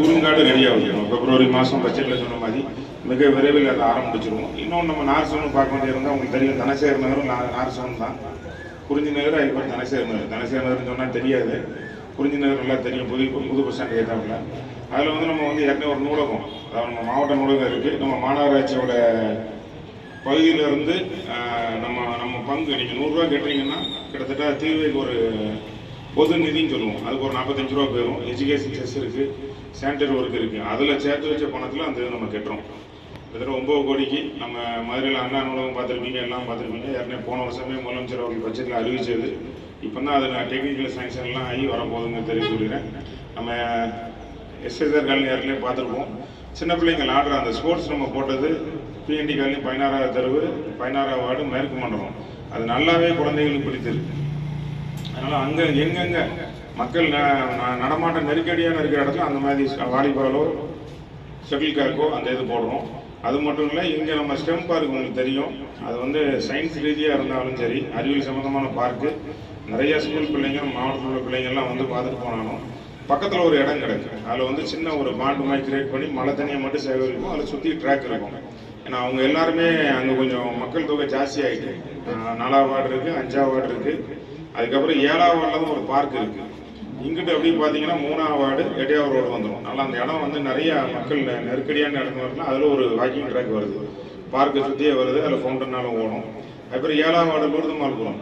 குறுங்காடு ready ஆகிடும் பிப்ரவரி மாதம் பட்ஜெட்டில் சொன்ன மாதிரி மிக விரைவில் அதை ஆரம்பிச்சிருவோம். இன்னொன்று நம்ம நார்சோன் பார்க்க வேண்டியிருந்தால் உங்களுக்கு தெரியும் தனசேகர் நகரும் நார் நார்சோன் தான். குறிஞ்சி நகர் அதுக்கப்புறம் தனசேகர் நகர். தனசேகர் நகர்னு சொன்னால் தெரியாது. குறிஞ்சி நகர் நல்லா தெரியும். புது புது பஸ் ஸ்டாண்ட் ஏற்றாப்புல அதில் வந்து நம்ம வந்து ஏற்கனவே ஒரு நூலகம் அதாவது நம்ம மாவட்ட நூலகம் இருக்குது நம்ம மாநகராட்சியோட பகுதியிலேருந்து நம்ம நம்ம பங்கு நீங்கள் நூறுரூவா கேட்டீங்கன்னா கிட்டத்தட்ட தீர்வைக்கு ஒரு பொது நிதின்னு சொல்லுவோம். அதுக்கு ஒரு நாற்பத்தஞ்சு ரூபா போயிடும் எஜுகேஷன் செஸ் இருக்குது சானிடரி ஒர்க் இருக்குது அதில் சேர்த்து வச்ச பணத்தில் அந்த இது நம்ம கட்டுறோம். கிட்டத்தட்ட ஒம்பது கோடிக்கு நம்ம மதுரையில் அண்ணா நூலகம் பார்த்துருப்பீங்க எல்லாம் பார்த்துருப்பீங்க. ஏற்கனவே போன வருஷமே முதலமைச்சர் அவர்கள் பட்ஜெட்டில் அறிவிச்சது. இப்போ தான் அது நான் டெக்னிக்கல் சாங்ஷன்லாம் ஆகி வரப்போகுதுங்க தெரிவித்து சொல்லிடுறேன் நம்ம எஸ்எஸ்ஆர் காலனி ஏற்கனவே பார்த்துருப்போம். சின்ன பிள்ளைங்கள் ஆடுற அந்த ஸ்போர்ட்ஸ் நம்ம போட்டது பிஎன்டி காலனி பதினாறாவது தெருவு பதினாறாவது வார்டு மேற்கு மண்டலம் அது நல்லாவே குழந்தைகளுக்கு பிடித்திருக்கு அதனால அங்கே எங்கெங்க மக்கள் ந- ந- நடமாட்டம் நெருக்கடியான இருக்கிற இடத்துல அந்த மாதிரி வாலிபாலோ ஷட்டில் காக்கோ அந்த இது போடுறோம். அது மட்டும் இல்லை இங்கே நம்ம ஸ்டெம் பார்க் உங்களுக்கு தெரியும். அது வந்து சயின்ஸ் ரீதியாக இருந்தாலும் சரி அறிவியல் சம்மந்தமான பார்க்கு. நிறைய ஸ்கூல் பிள்ளைங்க மாவட்டத்தில் உள்ள பிள்ளைங்கள்லாம் வந்து பார்த்துட்டு போனாலும் பக்கத்தில் ஒரு இடம் கிடக்கு. அதில் வந்து சின்ன ஒரு பாண்டு மாதிரி கிரியேட் பண்ணி மழை தண்ணியை மட்டும் சேகரிக்கும் அதில் சுற்றி ட்ராக் இருக்கும். ஏன்னா அவங்க எல்லாருமே அங்கே கொஞ்சம் மக்கள் தொகை ஜாஸ்தி ஆகிட்டு நாலாவது வார்டு இருக்குது அஞ்சாவது வார்டு இருக்குது அதுக்கப்புறம் ஏழாவது வார்டில் தான் ஒரு பார்க் இருக்குது இங்கிட்டு அப்படி பார்த்தீங்கன்னா மூணாவது வார்டு எட்டையாவது ரோடு வந்துடும் நல்லா அந்த இடம் வந்து நிறைய மக்கள் நெருக்கடியான இடம் வரலாம் அதில் ஒரு வாக்கிங் ட்ராக் வருது. பார்க்கை சுற்றியே வருது அதில் ஃபவுண்டனாலும் ஓடும். அதுக்கப்புறம் ஏழாவது வார்டு லூர்துமால்புரம்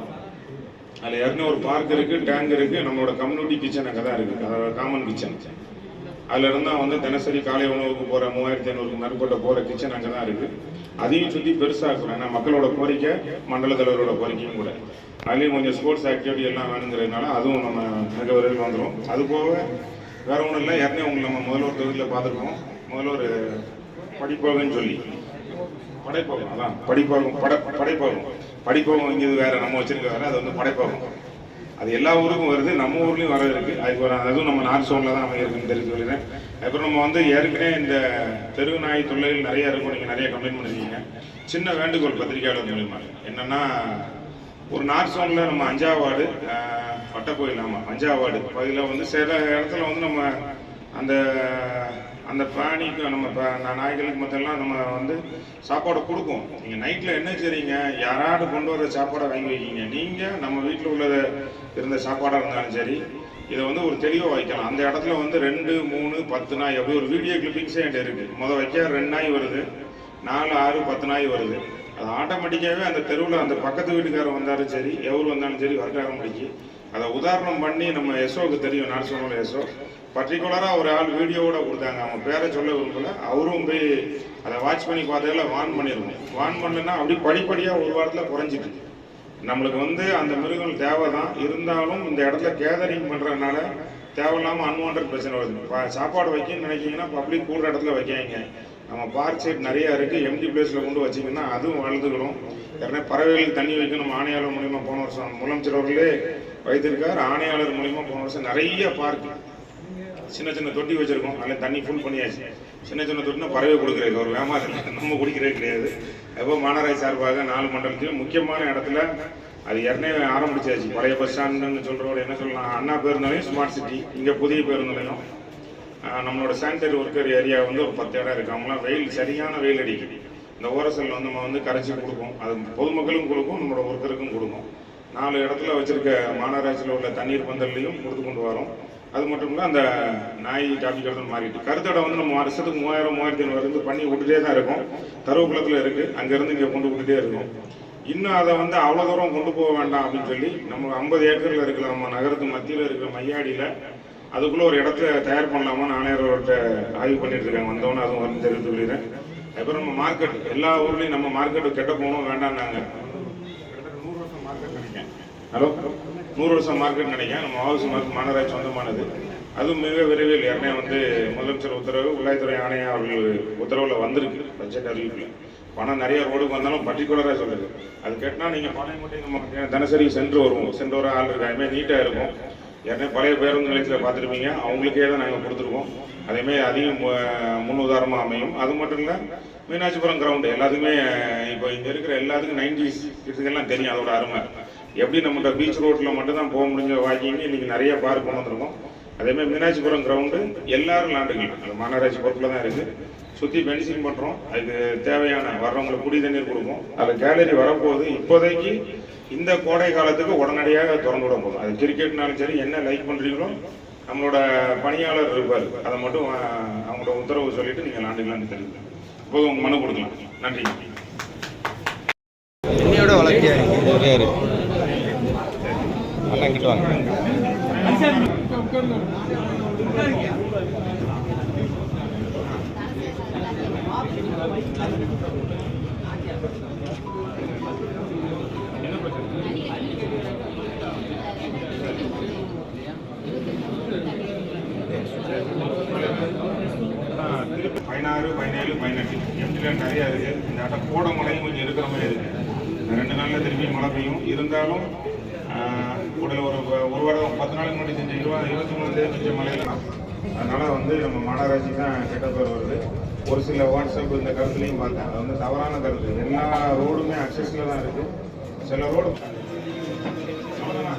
அதில் ஏற்கனவே ஒரு பார்க் இருக்குது டேங்க் இருக்குது நம்மளோட கம்யூனிட்டி கிச்சன் அங்கே தான் இருக்குது அதாவது காமன் கிச்சன் அதுலேருந்து இருந்தால் வந்து தினசரி காலை உணவுக்கு போகிற மூவாயிரத்தி ஐநூறுக்கு மேற்பட்ட போகிற கிச்சன் அங்கே தான் இருக்குது அதையும் சுற்றி பெருசாக இருக்கணும் ஏன்னா மக்களோட கோரிக்கை மண்டல தலைவரோட கோரிக்கையும் கூட. அதுலேயும் கொஞ்சம் ஸ்போர்ட்ஸ் ஆக்டிவிட்டி எல்லாம் வேணுங்கிறதுனால அதுவும் நம்ம மிக விரைவில் வந்துடும் அது போக வேற ஒன்றும் இல்லை. ஏற்கனவே உங்களை நம்ம முதல்வர் தொகுதியில் பார்த்துருக்கோம். ஒரு படிப்போகன்னு சொல்லி. படைப்போகம் அதான். படிப்போகம் பட படைப்போகம். படிப்போகம் இங்கே வேற. நம்ம வச்சிருக்க வேற. அது வந்து படைப்போகம். அது எல்லா ஊருக்கும் வருது. நம்ம ஊர்லேயும் வர இருக்கு. அதுக்கு வர அதுவும் நம்ம நார்த் சோனில் தான் நம்ம இருக்குன்னு தெரிஞ்சு சொல்லிடுறேன் அப்புறம் நம்ம வந்து ஏற்கனவே இந்த தெரு நாய் தொல்லைகள் நிறைய இருக்கும். நீங்கள் நிறைய கம்ப்ளைண்ட் பண்ணிருக்கீங்க. சின்ன வேண்டுகோள் பத்திரிகையாளர் மூலியமா. என்னென்னா ஒரு நார்த் சோனில் நம்ம அஞ்சாவது வார்டு வட்டக்கோயில் ஆமாம் அஞ்சாவது வார்டு பகுதியில் வந்து சில இடத்துல வந்து நம்ம அந்த அந்த பிராணிக்கு நம்ம ப- நாய்களுக்கு மற்றெல்லாம் நம்ம வந்து சாப்பாடு கொடுக்கும். நீங்கள் நைட்டில் என்ன செய்றீங்க? யாராவது கொண்டு வர சாப்பாடை வாங்கி வைக்கீங்க. நீங்கள் நம்ம வீட்டில் உள்ளதை இருந்த சாப்பாடாக இருந்தாலும் சரி இதை வந்து ஒரு தெளிவாக வைக்கலாம். அந்த இடத்துல வந்து ரெண்டு மூணு பத்து நாய் அப்படி ஒரு வீடியோ கிளிப்பிங்ஸே என்கிட்ட இருக்குது மொதல் வைக்க ரெண்டு நாய் வருது. நாலு ஆறு பத்து நாய் வருது. அது ஆட்டோமேட்டிக்காகவே அந்த தெருவில் அந்த பக்கத்து வீட்டுக்காரர் வந்தாலும் சரி எவர் வந்தாலும் சரி வர முடிச்சு அதை உதாரணம் பண்ணி நம்ம எஸ்ஓக்கு தெரியும் நான் சொன்ன எஸ்ஓ பர்டிகுலராக ஒரு ஆள் வீடியோவோட கொடுத்தாங்க. அவங்க பேரை சொல்ல விரும்பல. அவரும் போய் அதை வாட்ச் பண்ணி பார்த்ததில் வான் பண்ணியிருக்கோம் வான் பண்ணலன்னா அப்படியே படிப்படியாக ஒரு வாரத்தில் குறைஞ்சிட்டு நம்மளுக்கு வந்து அந்த மிருகங்கள் தேவை தான் இருந்தாலும் இந்த இடத்துல கேதரிங் பண்ணுறதுனால தேவையில்லாமல் அன்வான்ட் பிரச்சனை வருது. பா- சாப்பாடு வைக்கணும்னு நினைக்கிங்கன்னா பப்ளிக் கூடுற இடத்துல வைக்காங்க நம்ம பார்க் சைட் நிறையா இருக்குது எம்டி பிளேஸில் கொண்டு வச்சிங்கன்னா அதுவும் வளர்ந்துக்கணும். ஏற்கனவே பறவைகளுக்கு தண்ணி வைக்கணும். ஆணையாளர் மூலிமா போன வருஷம் முதலமைச்சர் அவர்களே வைத்திருக்கார். ஆணையாளர் மூலிமா போன வருஷம் நிறைய பார்க் சின்ன சின்ன தொட்டி வச்சுருக்கோம். அதில் தண்ணி ஃபுல் பண்ணியாச்சு. சின்ன சின்ன தொட்டினா பறவை கொடுக்குறது ஒரு வேமாதிரி நம்ம குடிக்கிறது கிடையாது. அப்போ மாநகராட்சி சார்பாக நாலு மண்டலத்திலும் முக்கியமான இடத்துல அது ஏற்கனவே ஆரம்பிச்சாச்சு. பழைய பஸ் ஸ்டாண்டுன்னு சொல்கிறோட என்ன சொல்லலாம்? அண்ணா பேருந்தாலையும் ஸ்மார்ட் சிட்டி இங்கே புதிய பேருந்து நிலையம் நம்மளோட சானிடரி ஒர்க்கர் ஏரியா வந்து ஒரு பத்து இடம் இருக்கு. அவங்களாம் வெயில் சரியான வெயில் அடிக்குது. இந்த ஓரசல் வந்து நம்ம வந்து கரைச்சி கொடுப்போம். அது பொதுமக்களுக்கும் கொடுக்கும் நம்மளோட ஒர்க்கருக்கும் கொடுக்கும். நாலு இடத்துல வச்சுருக்க மாநகராட்சியில் உள்ள தண்ணீர் பந்தல்லையும் கொடுத்து கொண்டு வரோம். அது மட்டும் இல்லை அந்த நாய் டாபிக் இடத்துல மாறிட்டு. கருத்தடை வந்து நம்ம வருஷத்துக்கு மூவாயிரம் மூவாயிரத்தி ஐநூறு பண்ணி விட்டுட்டே தான் இருக்கும். தருவக்குளத்தில் இருக்குது அங்கேருந்து இங்கே கொண்டு விட்டுட்டே இருக்கும். இன்னும் அதை வந்து அவ்வளோ தூரம் கொண்டு போக வேண்டாம் அப்படின்னு சொல்லி நம்ம ஐம்பது ஏக்கரில் இருக்கிற நம்ம நகரத்து மத்தியில் இருக்கிற மையாடியில் அதுக்குள்ளே ஒரு இடத்த தயார் பண்ணலாமா? நானேரோட ஆய்வு பண்ணிட்டு இருக்காங்க. வந்தோன்னு அதுவும் வந்து தெரிவித்து சொல்லிடுறேன் அப்புறம் நம்ம மார்க்கெட் எல்லா ஊர்லேயும் நம்ம மார்க்கெட்டு கெட்ட போகணும் வேண்டாம்னாங்க. நூறு வருஷம் மார்க்கெட் நினைக்கிறேன் ஹலோ? நூறு வருஷம் மார்க்கெட் நினைக்கிறேன். நம்ம ஹவுஸ் மார்க் மாநகராட்சி சொந்தமானது. அதுவும் மிக விரைவில் ஏற்கனவே வந்து முதலமைச்சர் உத்தரவு உள்ளாய்த்துறை ஆணையம் அவர்கள் உத்தரவில் வந்திருக்கு. பட்ஜெட் அறிவிப்பில். பணம் நிறைய ரோடுக்கு வந்தாலும் பர்டிகுலராக சொல்லுது அது கேட்டால் நீங்கள் பணம் மட்டும் நம்ம தினசரி சென்று வருவோம். சென்று வர ஆள் இருக்காமே நீட்டாக இருக்கும். ஏற்கனவே பழைய பேருந்து நிலையத்தில் பார்த்துருப்பீங்க. அவங்களுக்கே தான் நாங்கள் கொடுத்துருக்கோம். அதேமாதிரி அதிகம் முன் உதாரணமாக அமையும். அது மட்டும் இல்லை மீனாட்சிபுரம் கிரவுண்டு எல்லாத்துக்குமே இப்போ இங்கே இருக்கிற எல்லாத்துக்கும் நைன்டி இதுக்கெல்லாம் தெரியும். அதோட அருமை. எப்படி நம்மகிட்ட பீச் ரோட்டில் மட்டும்தான் போக முடிஞ்ச வாக்கிங் இன்னைக்கு நிறைய பார்க் கொண்டு வந்திருக்கோம். அதேமாதிரி மீனாட்சிபுரம் கிரவுண்டு எல்லாரும் விளாண்டுக்கலாம் அது மாநகராட்சி பொறுப்பில் தான் இருக்குது சுற்றி பென்சிங் பண்ணுறோம் அதுக்கு தேவையான வர்றவங்களுக்கு குடி தண்ணீர் கொடுப்போம். அதில் கேலரி வரப்போகுது. இப்போதைக்கு இந்த கோடை காலத்துக்கு உடனடியாக திறந்து விட போதும். அது கிரிக்கெட்னாலும் சரி என்ன லைக் பண்ணுறீங்களோ நம்மளோட பணியாளர் இருப்பார். அதை மட்டும் அவங்களோட உத்தரவு சொல்லிட்டு நீங்கள் விளாண்டுக்கலாம்னு தெரியுது இப்போது உங்கள் மனு கொடுக்கலாம். நன்றி. என்னையோட வளர்த்தியா இருக்காரு கிட்ட வாங்க. பதினாறு பதினேழு பதினெட்டு. எம்ஜிஆர் நிறையா இருக்குது இந்த ஆட்டம் கூட மழையும் கொஞ்சம் இருக்கிற மாதிரி இருக்குது ரெண்டு நாளில் திரும்பி மழை பெய்யும். இருந்தாலும் உடல் ஒரு ஒரு வாரம் பத்து நாளைக்கு முன்னாடி செஞ்ச இருபது இருபத்தி மூணு தேதி செஞ்ச மழையில அதனால் வந்து நம்ம மாநகராட்சி தான் கெட்ட பேர் வருது. ஒரு சில வாட்ஸ்அப் இந்த கருத்துலையும் பார்த்தேன். அது வந்து தவறான கருத்து. எல்லா ரோடுமே அக்சஸில் தான் இருக்குது சில ரோடு அவ்வளவுதான்.